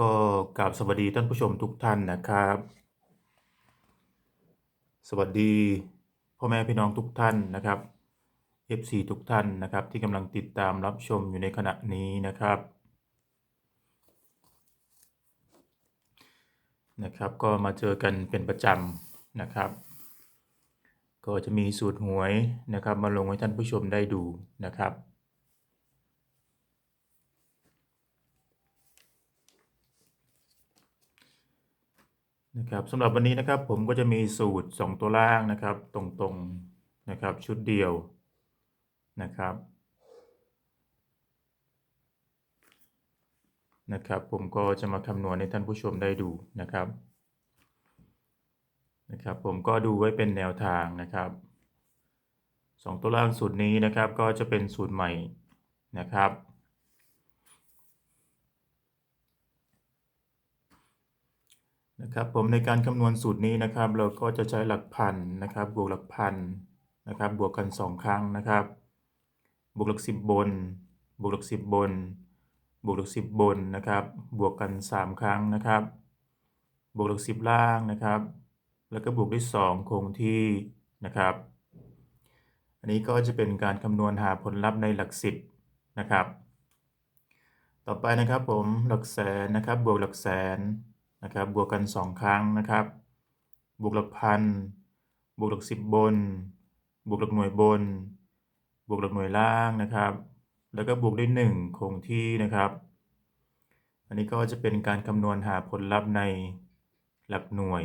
ก็กราบสวัสดีท่านผู้ชมทุกท่านนะครับ สวัสดีพ่อแม่พี่น้องทุกท่านนะครับ FC ทุกท่านนะครับที่กำลังติดตามรับชมอยู่ในขณะนี้นะครับนะครับ ก็มาเจอกันเป็นประจำนะครับ ก็จะมีสูตรหวยนะครับ มาลงให้ท่านผู้ชมได้ดูนะครับ นะครับสำหรับวันนี้นะครับผมก็จะมีสูตร 2 ตัวล่างนะครับ ตรงๆนะครับชุดเดียวนะครับนะครับ ผมก็จะมาคำนวณให้ท่านผู้ชมได้ดูนะครับนะครับ ผมก็ดูไว้เป็นแนวทางนะครับ 2 ตัวล่างสูตรนี้นะครับ ก็จะเป็นสูตรใหม่นะครับ นะครับผมในการคำนวณสูตรนี้นะครับ เราก็จะใช้หลักพันนะครับบวกหลักพันนะครับบวกกัน 2 ครั้งนะครับบวกหลักสิบบน บวกหลักสิบบน บวกหลักสิบบนนะครับบวกกัน 3 ครั้งนะครับ บวกหลักสิบล่างนะครับ แล้วก็บวกด้วย 2 คงที่นะครับ อันนี้ก็จะเป็นการคำนวณหาผลลัพธ์ในหลักสิบนะครับต่อไปนะครับผมหลักแสนนะครับบวกหลักแสน นะครับบวกกัน 2 ครั้งนะครับ บวกหลักพัน บวกหลักสิบบน บวกหลักหน่วยบน บวกหลักหน่วยล่างนะครับ แล้วก็บวกด้วย1คงที่นะครับ อันนี้ก็จะเป็นการคำนวณหาผลลัพธ์ในหลักหน่วย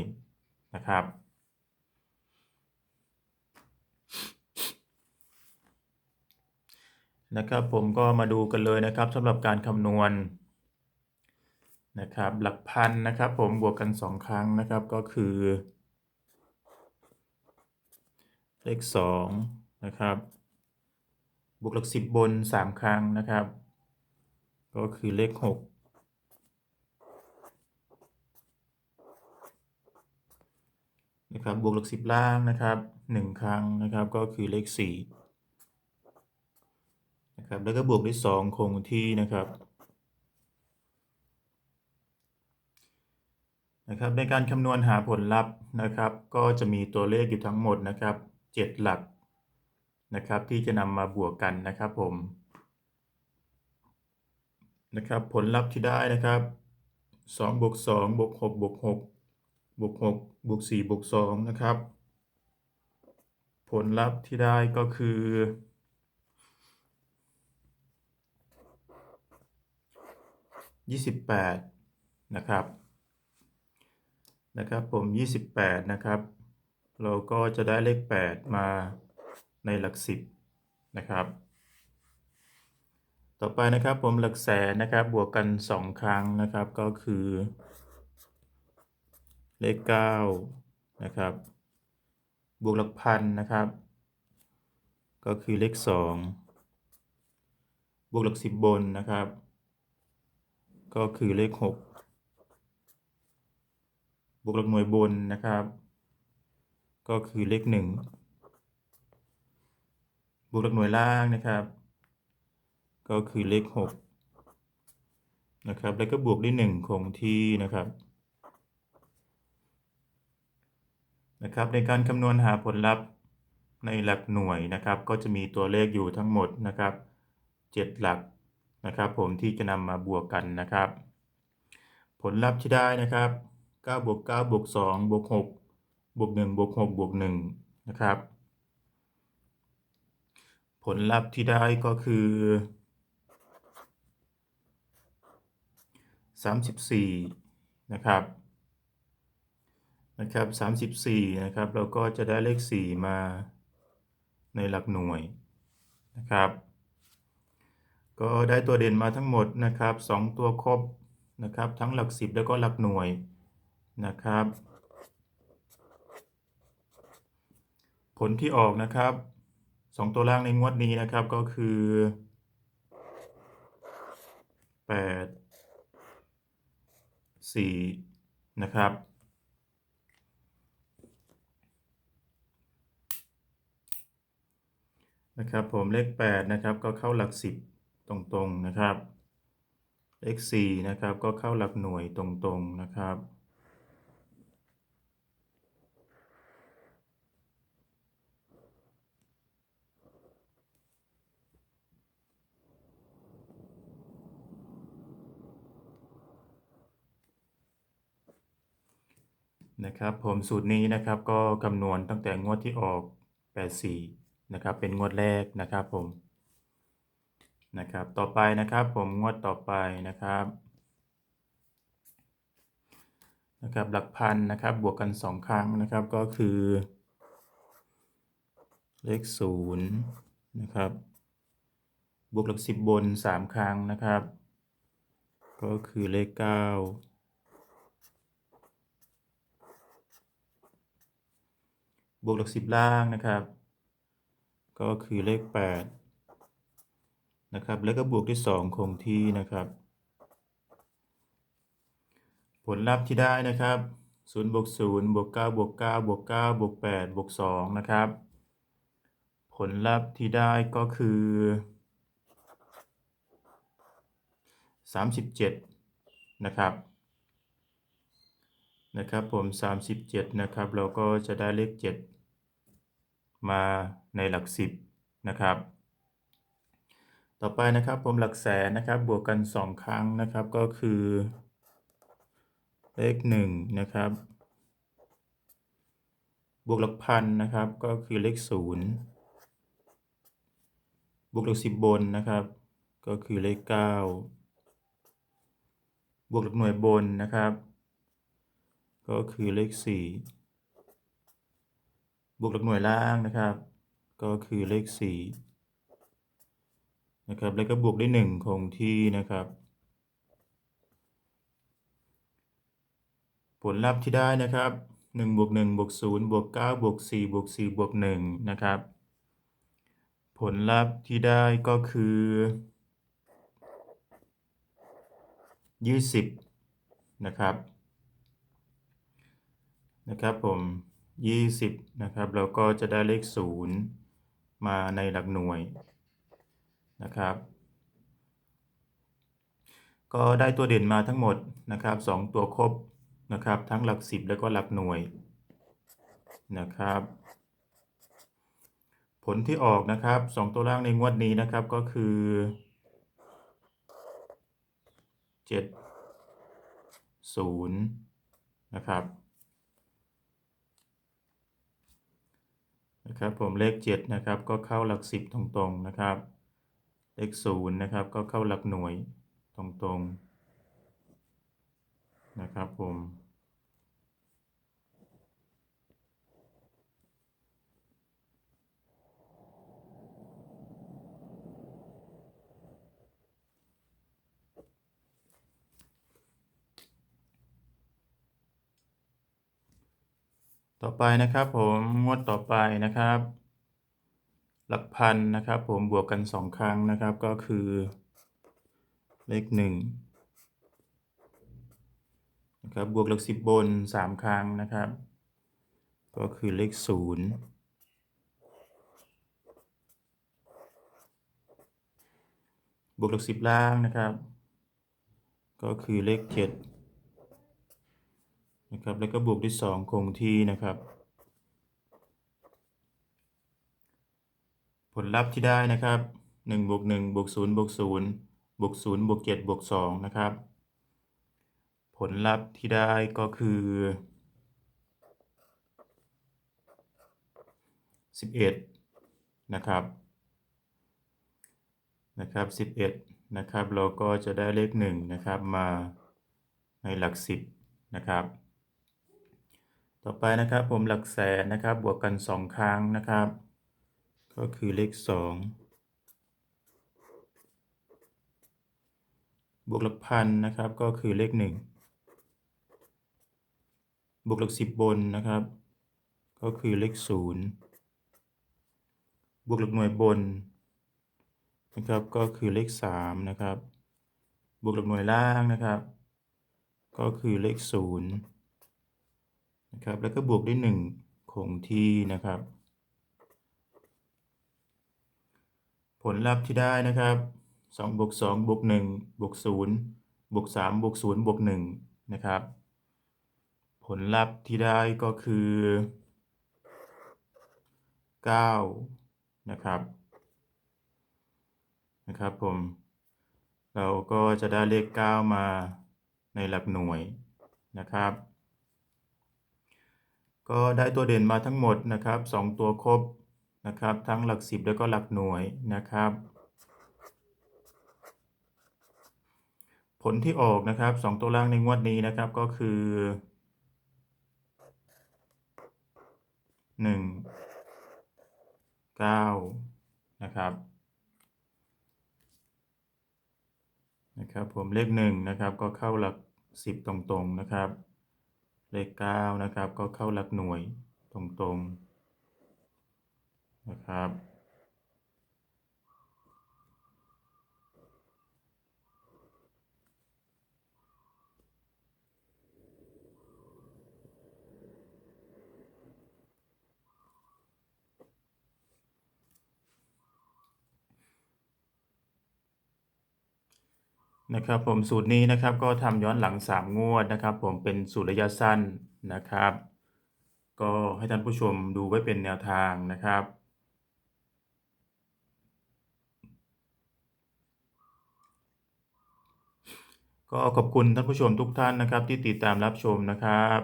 นะครับนะครับผมก็มาดูกันเลยนะครับสำหรับการคำนวณ นะครับหลักพันนะครับผมบวกกัน 2 ครั้งนะครับก็คือ เลข2นะครับบวกหลัก10 บน 3 ครั้งนะครับ ก็คือเลข 6 นะครับบวกหลัก 10 ล่างนะครับ 1 ครั้งนะครับก็คือเลข4นะครับแล้วก็บวกด้วย 2 คงที่นะครับ นะครับในการคำนวณหาผลลัพธ์นะครับ ก็จะมีตัวเลขอยู่ทั้งหมดนะครับ 7 หลักนะครับ ที่จะนำมาบวกกันนะครับผมนะครับผลลัพธ์ที่ได้นะครับ2บวก2บวก6บวก6บวก6บวก4บวก2นะครับ ผลลัพธ์ที่ได้ก็คือ28นะครับ นะครับผม 28 นะครับ เราก็จะได้เลข 8 มาในหลัก 10 นะครับ ต่อไปนะครับผมหลักแสนนะครับบวกกัน 2 ครั้งนะครับก็คือ เลข 9 นะครับ บวกหลักพันนะครับ ก็คือเลข 2 บวกหลัก 10 บนนะครับ ก็คือเลข 6 บวกหลักหน่วยบนนะครับ ก็คือเลข1บวกหลักหน่วยล่างนะครับ ก็คือเลข6นะครับ แล้วก็บวกด้วย1คงที่นะครับนะครับ ในการคำนวณหาผลลัพธ์ในหลักหน่วยนะครับ ก็จะมีตัวเลขอยู่ทั้งหมดนะครับ 7 หลักนะครับ ผมที่จะนำมาบวกกันนะครับ ผลลัพธ์ที่ได้นะครับ 9บวก9บวก2บวก6บวก1บวก6บวก1นะครับ ผลลัพธ์ที่ได้ก็คือ 34 นะครับนะครับ34นะครับ เราก็จะได้เลข 4 มาในหลักหน่วยนะครับ ก็ได้ตัวเด่นมาทั้งหมดนะครับ 2 ตัวครบนะครับ ทั้งหลัก 10 แล้วก็หลักหน่วย นะครับ ผลที่ออกนะครับ2ตัวล่างในงวดนี้นะครับก็คือ8 4นะครับนะครับผมเลข 8 นะครับก็เข้าหลัก 10 ตรงๆนะครับ เลขสี่นะครับก็เข้าหลักหน่วยตรงๆนะครับ นะครับผมสูตรนี้นะครับก็คำนวณตั้งแต่งวดที่ออก 84 นะครับ เป็นงวดแรกนะครับผมนะครับต่อไปนะครับผมงวดต่อไปนะครับนะครับหลักพันนะครับบวกกัน 2 ครั้งนะครับก็คือ เลข0นะครับบวกหลัก 10 บน 3 ครั้งนะครับ ก็คือเลข 9 บวกหลักสิบล่างนะครับ ก็คือเลขแปดนะครับ แล้วก็บวกที่สองคงที่นะครับ ผลลัพธ์ที่ได้นะครับศูนย์บวกศูนย์บวกเก้าบวกเก้าบวกเก้าบวกแปดบวกสองนะครับ ผลลัพธ์ที่ได้ก็คือสามสิบเจ็ดนะครับ นะครับผม 37 นะครับ เราก็จะได้เลข 7 มาในหลัก 10 นะครับ ต่อไปนะครับผมหลักแสนนะครับ บวกกัน 2 ครั้งนะครับก็คือ เลข 1 นะครับ บวกหลักพันนะครับก็คือเลข 0 บวกหลัก 10 บนนะครับ ก็คือเลข 9 บวกหลักหน่วยบนนะครับ ก็คือเลข 4 บวกหลักหน่วยล่างนะครับ ก็คือเลข 4 นะครับ แล้วก็บวกได้ 1 คงที่นะครับ ผลลัพธ์ที่ได้นะครับ1บวก1บวก0บวก9บวก4บวก4บวก1นะครับ ผลลัพธ์ที่ได้ก็คือ 20 นะครับ นะครับผม20นะครับเราก็จะได้เลข 0 มาในหลักหน่วยนะครับ ก็ได้ตัวเด่นมาทั้งหมดนะครับ 2 ตัวครบนะครับ ทั้งหลัก 10 แล้วก็หลักหน่วยนะครับ ผลที่ออกนะครับ 2 ตัวล่างในงวดนี้นะครับก็คือ 7 0นะครับ นะครับผมเลข7นะครับก็เข้าหลัก 10 ตรงๆนะครับ เลข0นะครับก็เข้าหลักหน่วยตรงๆนะครับผม ต่อไปนะครับผมงวดต่อไปนะครับ หลักพันนะครับผมบวกกัน 2 ครั้งนะครับก็คือเลข1นะครับบวกหลัก10บน 3 ครั้งนะครับ ก็คือเลข0บวกหลัก10ล่างนะครับ ก็คือเลข7 นะครับ แล้วก็บวกที่2คงที่นะครับ ผลลัพธ์ที่ได้นะครับ1บวก1บวก0บวก0บวก0บวก7บวก2นะครับ ผลลัพธ์ที่ได้ก็คือ 11 นะครับ นะครับ 11 นะครับ เราก็จะได้เลข 1 นะครับมาในหลัก 10 นะครับ ต่อไปนะครับผมหลักแสนนะครับบวกกัน 2 ครั้งนะครับ ก็คือเลข 2 บวกหลักพันนะครับก็คือเลข 1 บวกหลัก10บนนะครับ ก็คือเลข 0 บวกหลักหน่วยบนนะครับก็คือเลข 3 นะครับ บวกหลักหน่วยล่างนะครับ ก็คือเลข 0 นะครับ แล้วก็บวกด้วย 1 คงที่นะครับ ผลลัพธ์ที่ได้นะครับ2บวก2บวก1บวก0บวก3บวก0บวก1นะครับ ผลลัพธ์ที่ได้ก็คือ9นะครับนะครับผม เราก็จะได้เลข 9 มาในหลักหน่วยนะครับ ก็ได้ตัวเด่นมาทั้งหมดนะครับ2ตัวครบนะครับ ทั้งหลัก 10 แล้วก็หลักหน่วยนะครับ ผลที่ออกนะครับ 2 ตัวล่างในงวดนี้นะครับก็คือ 1 9 นะครับนะครับผมเลข1นะครับก็เข้าหลัก 10 ตรงๆนะครับ เลข9นะครับ ก็เข้าหลักหน่วยตรงๆนะครับ นะครับผมสูตรนี้นะครับก็ทำย้อนหลัง 3 งวดนะครับ ผมเป็นสูตรระยะสั้นนะครับ ก็ให้ท่านผู้ชมดูไว้เป็นแนวทางนะครับก็ขอบคุณท่านผู้ชมทุกท่านนะครับ ที่ติดตามรับชมนะครับ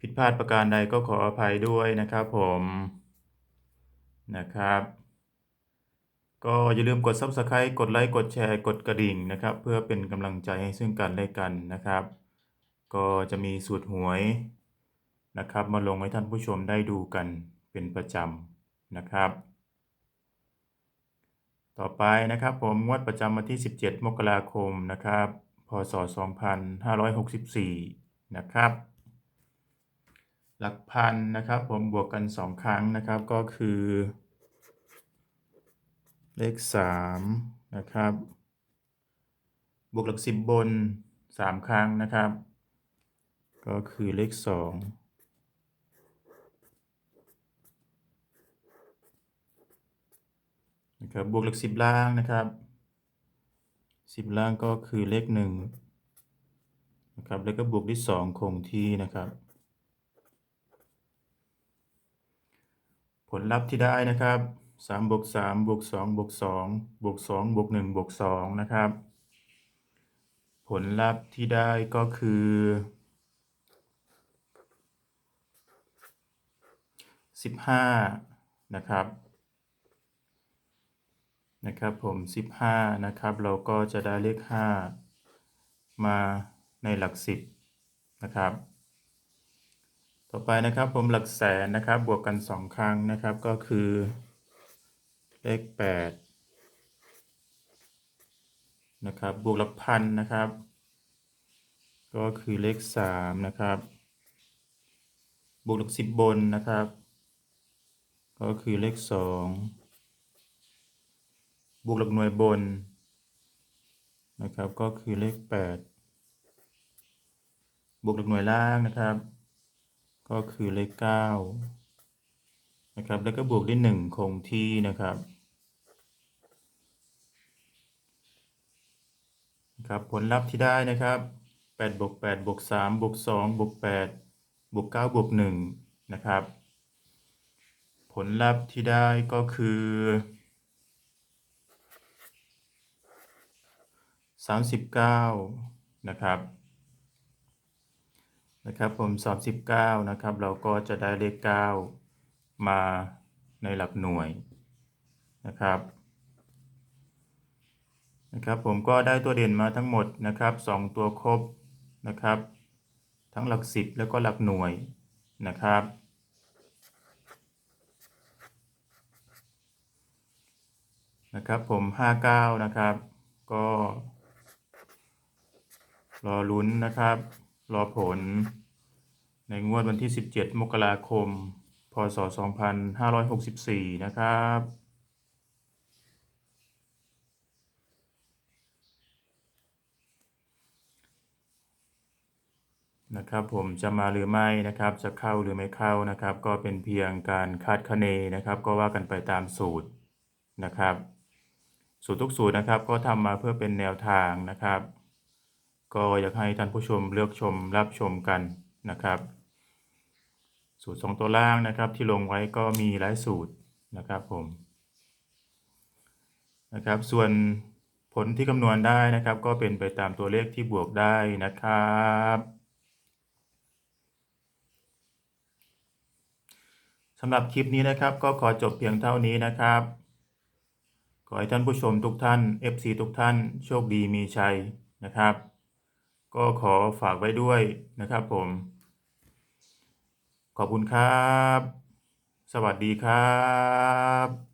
ผิดพลาดประการใดก็ขออภัยด้วยนะครับผมนะครับ ก็อย่าลืมกด Subscribe กดไลค์กดแชร์กดกระดิ่งนะครับ เพื่อเป็นกำลังใจให้ซึ่งกันและกันนะครับ ก็จะมีสูตรหวยนะครับ มาลงให้ท่านผู้ชมได้ดูกันเป็นประจำนะครับ ต่อไปนะครับผมงวดประจำวันที่ 17 มกราคมนะครับ พศ 2564 นะครับ หลักพันนะครับผมบวกกัน 2 ครั้งนะครับก็คือ เลข3นะครับ บวกหลัก10บน3ครั้งนะครับ ก็คือเลข2นะครับบวกหลัก10ล่างนะครับ10ล่างก็คือเลข1นะครับแล้วก็บวกที่2คงที่นะครับ ผลลัพธ์ที่ได้นะครับ 3บวก3บวก2บวก2บวก2บวก1บวก2นะครับ ผลลัพธ์ที่ได้ก็คือ15นะครับนะครับผม15นะครับ เราก็จะได้เลข5มาในหลัก10นะครับ ต่อไปนะครับผมหลักแสนนะครับบวกกัน2ครั้งนะครับก็คือ เลข8นะครับ บวกหลักพันนะครับ ก็คือเลข3นะครับ บวกหลัก10บนนะครับ ก็คือเลข 2 บวกหลักหน่วยบนนะครับ ก็คือเลข 8 บวกหลักหน่วยล่างนะครับ ก็คือเลข 9นะครับ แล้วก็บวกด้วย1คงที่นะครับ ครับผลลัพธ์ที่ได้นะครับ8บวก8บวก3บวก2บวก8บวก9บวก1นะครับ ผลลัพธ์ที่ได้ก็คือ 39 นะครับนะครับผม39นะครับ เราก็จะได้เลข 9 มาในหลักหน่วยนะครับ นะครับผมก็ได้ตัวเด่นมาทั้งหมดนะครับ 2 ตัวครบนะครับ ทั้งหลัก10แล้วก็หลักหน่วยนะครับ นะครับผม 59 นะครับ ก็รอลุ้นนะครับ รอผล ในงวดวันที่ 17 มกราคม พศ 2564 นะครับ นะครับผมจะมาหรือไม่นะครับจะเข้าหรือไม่เข้านะครับ ก็เป็นเพียงการคาดคะเนนะครับ ก็ว่ากันไปตามสูตรนะครับ สูตรทุกสูตรนะครับ ก็ทำมาเพื่อเป็นแนวทางนะครับ ก็อยากให้ท่านผู้ชมเลือกชมรับชมกันนะครับ สูตร2ตัวล่างนะครับ ที่ลงไว้ก็มีหลายสูตรนะครับผมนะครับส่วนผลที่คำนวณได้นะครับ ก็เป็นไปตามตัวเลขที่บวกได้นะครับำหรับคลิปนี้นะครับ ก็ขอจบเพียงเท่านี้นะครับ ขอให้ท่านผู้ชมทุกท่าน FC ทุกท่านโชคดีมีชัยนะครับ ก็ขอฝากไว้ด้วยนะครับผม ขอบคุณครับ สวัสดีครับ